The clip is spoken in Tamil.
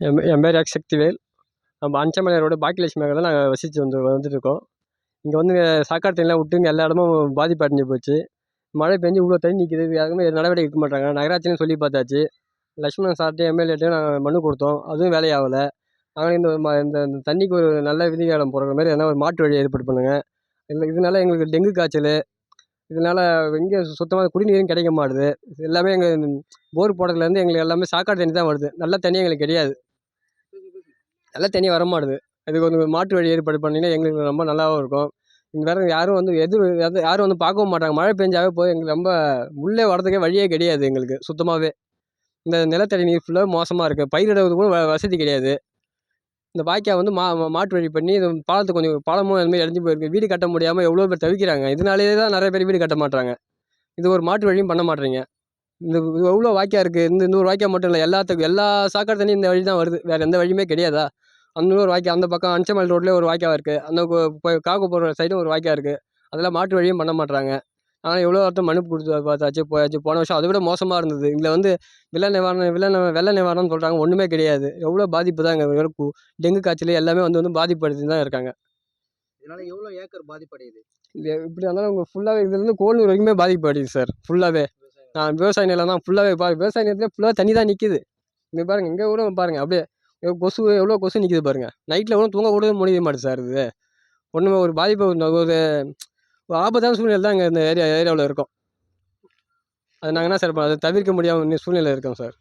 என் என் பேர் எக்ஸ் சக்திவேல் நம்ம அஞ்சமலை ரோடு பாக்கியலட்சுமி நகரில் நாங்கள் வசித்து வந்து வந்துட்டுருக்கோம் இங்கே வந்து சாக்காடு தண்ணிலாம் விட்டு இங்கே எல்லா இடமும் பாதிப்பு அடைஞ்சு போச்சு. மழை பெஞ்சு இவ்வளோ தண்ணி நிற்கிது யாருமே நடவடிக்கை எடுக்க மாட்டாங்க. நகராட்சியும் சொல்லி பார்த்தாச்சு. லட்சுமணன் சார்ட்டு எம்எல்ஏட்டையும் நாங்கள் மனு கொடுத்தோம். அதுவும் வேலையாகல. அதனால் இந்த இந்த இந்த தண்ணிக்கு ஒரு நல்ல விதிகாலம் போடுற மாதிரி எதனா ஒரு மாற்று வழி ஏற்பாடு பண்ணுங்கள் இல்லை இதனால எங்களுக்கு டெங்கு காய்ச்சல். இதனால எங்கே சுத்தமாக குடிநீரும் கிடைக்க மாட்டுது. எல்லாமே எங்கள் போர் போடுறதுலேருந்து எங்களுக்கு எல்லாமே சாக்காடு தண்ணி தான் வருது. நல்ல தண்ணி எங்களுக்கு கிடையாது. எல்லாம் தண்ணி வர மாட்டுது இதுக்கு ஒரு மாற்று வழி ஏற்பாடு பண்ணிங்கன்னா எங்களுக்கு ரொம்ப நல்லாவும் இருக்கும். இங்கே வேறு யாரும் வந்து எதிர் எது யாரும் வந்து பார்க்கவும் மாட்டாங்க. மழை பெஞ்சாவே போதும். எங்களுக்கு ரொம்ப உள்ளே வரதுக்கே வழியே கிடையாது எங்களுக்கு சுத்தமாகவே இந்த நிலத்தடி நீர் ஃபுல்லாக மோசமாக இருக்குது பயிரிடுறது கூட வசதி கிடையாது. இந்த வாய்க்கால் வந்து மா மாட்டு வழி பண்ணி இது பாலத்துக்கு கொஞ்சம் பாலமும் அதுமாதிரி இறஞ்சி போயிருக்கு. வீடு கட்ட முடியாமல் எவ்வளோ பேர் தவிக்கிறாங்க. இதனாலேயே தான் நிறைய பேர் வீடு கட்ட மாட்டுறாங்க இது ஒரு மாட்டு வழியும் பண்ண மாட்டுறீங்க இந்த இது எவ்வளோ வாய்க்கால் இருக்குது இந்த நூறு வாய்க்கா மட்டும் இல்லை. எல்லாத்துக்கும் எல்லா சாக்கடை தண்ணி இந்த வழி தான் வருது. வேறு எந்த வழியுமே கிடையாதா? அந்த ஒரு வாய்க்கால் அந்த பக்கம் அஞ்சமல் ரோட்லேயே ஒரு வாய்க்கால் இருக்குது அந்த காக்கு போகிற சைடும் ஒரு வாய்க்கால் இருக்குது அதெல்லாம் மாற்று வழியும் பண்ண மாட்றாங்க. ஆனால் எவ்வளோ ஒருத்தர் மனு கொடுத்து பார்த்தாச்சு போயாச்சு. போன வருஷம் அதை விட மோசமாக இருந்தது. இதில் வந்து வெள்ள நிவாரணம் வெள்ள வெள்ள நிவாரணம்னு சொல்கிறாங்க ஒன்றுமே கிடையாது. எவ்வளோ பாதிப்பு தான் இங்கே டெங்கு காய்ச்சல் எல்லாமே வந்து வந்து பாதிப்படுத்தி தான் இருக்காங்க. இதனால எவ்வளோ ஏக்கர் பாதிப்படையுது? இது எப்படி இருந்தாலும் உங்கள் ஃபுல்லாகவே இதுலேருந்து கோனூர் வரைக்குமே பாதிப்படையுது சார் ஃபுல்லாகவே நான் விவசாய நிலம் தான் ஃபுல்லாகவே பாரு விவசாய நிலத்துல ஃபுல்லாக தண்ணி தான் நிற்கிது இங்கே பாருங்கள் இங்கே கூட பாருங்கள் அப்படியே கொசு எவ்வளோ கொசு நிற்கிது பாருங்கள் நைட்டில் ஒன்றும் தூங்க கூட முடிய மாட்டேது சார் இது. ஒன்றுமே ஒரு பாதிப்பு ஒரு ஒரு ஆபத்தான சூழ்நிலை தான் இங்கே இந்த ஏரியா ஏரியாவில் இருக்கும். அது நாங்கள் என்ன சார் அதை தவிர்க்க முடியாமல் சூழ்நிலை இருக்கோம் சார்